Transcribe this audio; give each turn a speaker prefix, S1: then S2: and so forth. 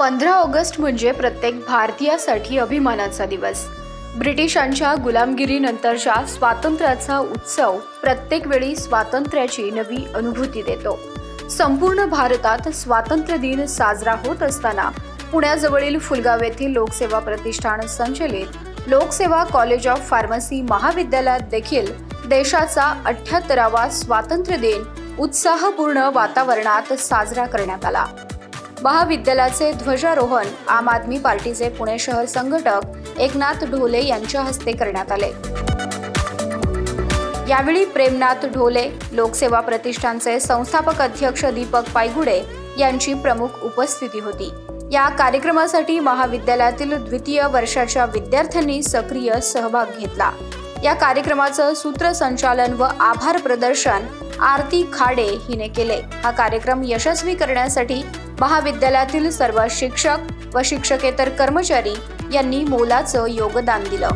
S1: पंधरा ऑगस्ट म्हणजे प्रत्येक भारतीयासाठी अभिमानाचा दिवस. ब्रिटिशांच्या गुलामगिरीनंतरच्या स्वातंत्र्याचा उत्सव प्रत्येक वेळी स्वातंत्र्याची नवी अनुभूती देतो. संपूर्ण भारतात स्वातंत्र्य दिन साजरा होत असताना पुण्याजवळील फुलगाव येथील लोकसेवा प्रतिष्ठान संचलित लोकसेवा कॉलेज ऑफ फार्मसी महाविद्यालयात देखील देशाचा अठ्याहत्तरावा स्वातंत्र्य दिन उत्साहपूर्ण वातावरणात साजरा करण्यात आला. महाविद्यालयाचे ध्वजारोहण आम आदमी पार्टीचे पुणे शहर संघटक एकनाथ ढोले यांच्या हस्ते करण्यात आले. यावेळी प्रेमनाथ ढोले लोकसेवा प्रतिष्ठानचे संस्थापक अध्यक्ष दीपक पायगुडे यांची प्रमुख उपस्थिती होती. या कार्यक्रमासाठी महाविद्यालयातील द्वितीय वर्षाच्या विद्यार्थ्यांनी सक्रिय सहभाग घेतला. या कार्यक्रमाचं सूत्रसंचालन व आभार प्रदर्शन आरती खाडे हिने केले. हा कार्यक्रम यशस्वी करण्यासाठी महाविद्यालयातील सर्व शिक्षक व शिक्षकेतर कर्मचारी यांनी मोलाचं योगदान दिलं.